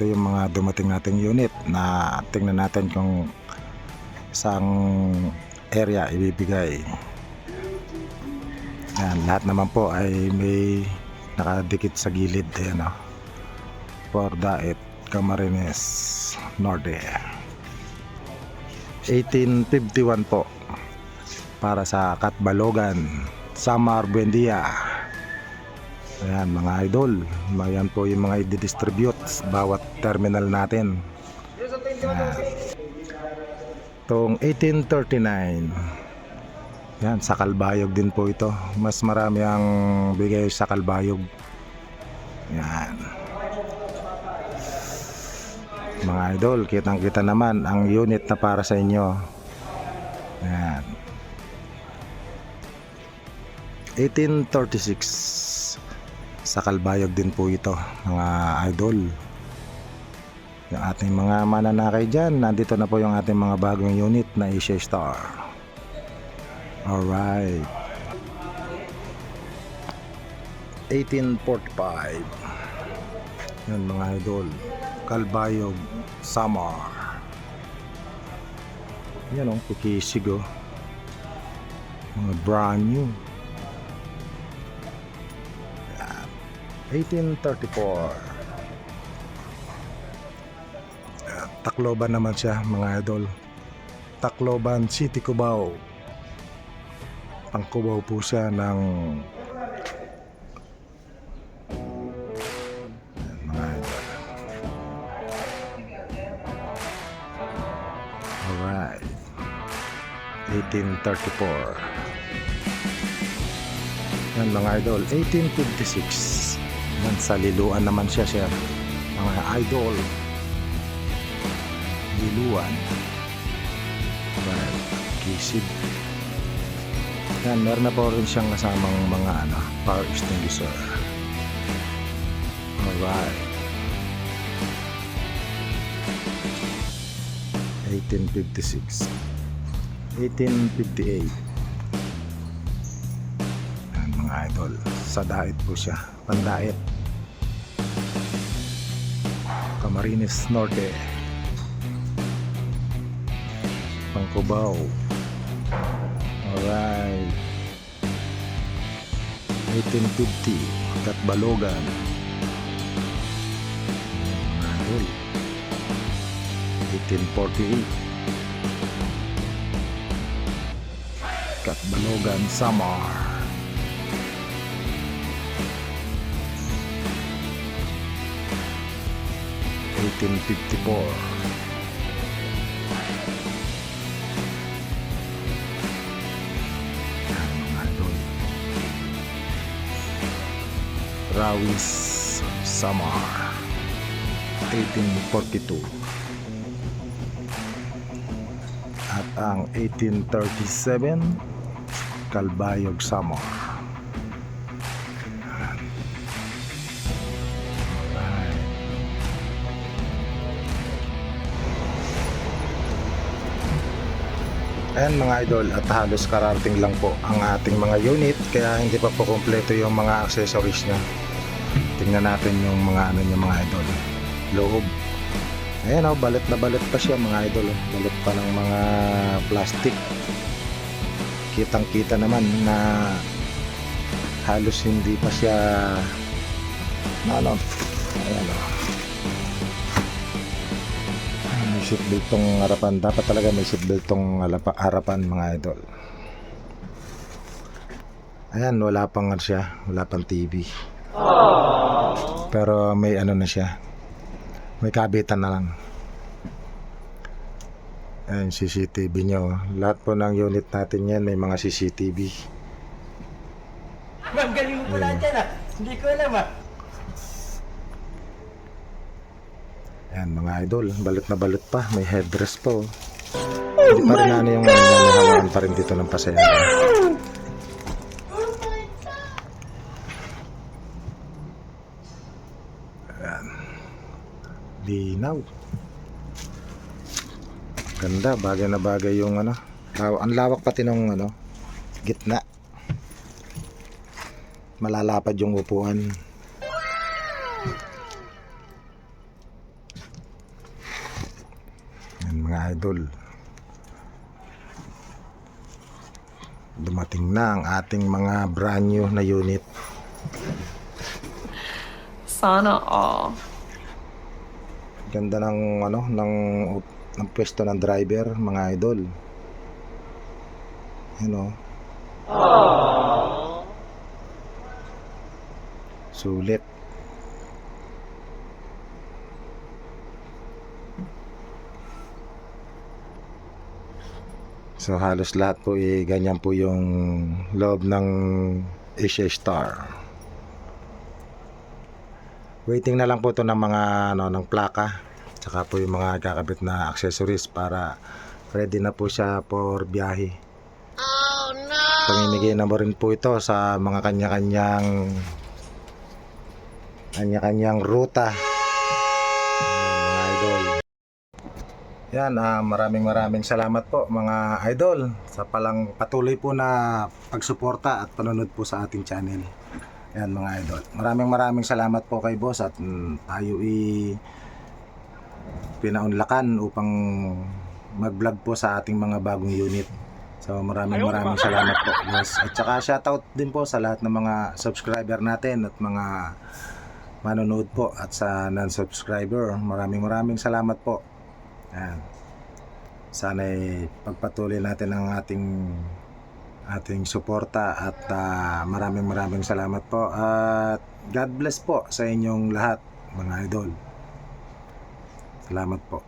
ito yung mga dumating nating unit na tingnan natin kung saang area ibibigay. Yan, lahat naman po ay may nakadikit sa gilid. Ayan o. For Daet, Camarines Norte. 1851 po para sa Katbalogan, Samar Buendia. Ayan mga idol, ayan po yung mga i-distribute bawat terminal natin. Ayan. Itong 1839. Yan, sa Kalbayog din po ito. Mas marami ang bigay sa Kalbayog. Yan. Mga idol, kitang kita naman ang unit na para sa inyo. Yan. 1836 sa Kalbayog din po ito mga idol. Yung ating mga mananakay dyan nandito na po yung ating mga bagong unit na Asia Star. Alright 1845 yun mga idol. Kalbayog Samar. Yan o kikisig o mga brand new 1834 Ah, Tacloban naman siya mga idol. Tacloban City Cubao. Pang Cubao po siya ng Alright. 1834 yan mga idol. 1856 yan sa liluan naman siya siya mga idol. Liluan. Well, kisib yan meron na po rin siyang kasamang mga ano, power extinguisher alright. 1856 1858 idol sa daet po siya. Pandait Camarines Norte Pangcubao alright. 1850 Katbalogan. Idol 1848 Katbalogan Samar 1854 Yan mga idol Rawis Samar 1842 At ang 1837 Kalbayog Samar Ayan mga idol at halos kararating lang po ang ating mga unit kaya hindi pa po kompleto yung mga accessories niya. Tingnan natin yung mga ano niya mga idol. Loob. Ayan o, balit na balit pa siya mga idol. oh. Balit pa ng mga plastic. Kitang kita naman na halos hindi pa siya na ano. Ayan o. seatbelt tong harapan. Dapat talaga may seatbelt tong harapan mga idol. Ayan, wala pang ano siya. Wala pang TV. Pero may ano na siya. May kabitan na lang. Ayan, CCTV nyo. Lahat po ng unit natin yan may mga CCTV. Ma'am, galing mo pala dyan ah. Hindi ko alam ah. Ayan mga idol, balot na balot pa. May headrest pa oh. Hindi pa rin ano yung hawaan pa rin dito ng pasero. Ayan. Linaw. Ganda, bagay na bagay yung ano. Law- ang lawak pati nung ano, gitna. Malalapad yung upuan. mga idol. Dumating na ang ating mga brand new na unit. Sana all. Ganda ng ano ng ng pwesto ng driver, mga idol. You know. Sulit. So halos lahat po eh, ganyan po yung loob ng Asia Star. Waiting na lang po to ng mga ano ng plaka tsaka po yung mga kakabit na accessories para ready na po siya for biyahe. Oh no. Pamimigay na mo rin po ito sa mga kanya-kanyang kanya-kanyang ruta. Yan, ah, maraming maraming salamat po mga idol sa palang patuloy po na pagsuporta at panonood po sa ating channel. Yan mga idol. Maraming maraming salamat po kay boss at mm, tayo i pinaunlakan upang mag-vlog po sa ating mga bagong unit. So maraming maraming salamat po boss. At saka shoutout din po sa lahat ng mga subscriber natin at mga manonood po at sa non-subscriber. Maraming maraming salamat po. Yan. Sana pagpatuloy natin ang ating ating suporta at ah, maraming maraming salamat po at God bless po sa inyong lahat mga idol. Salamat po.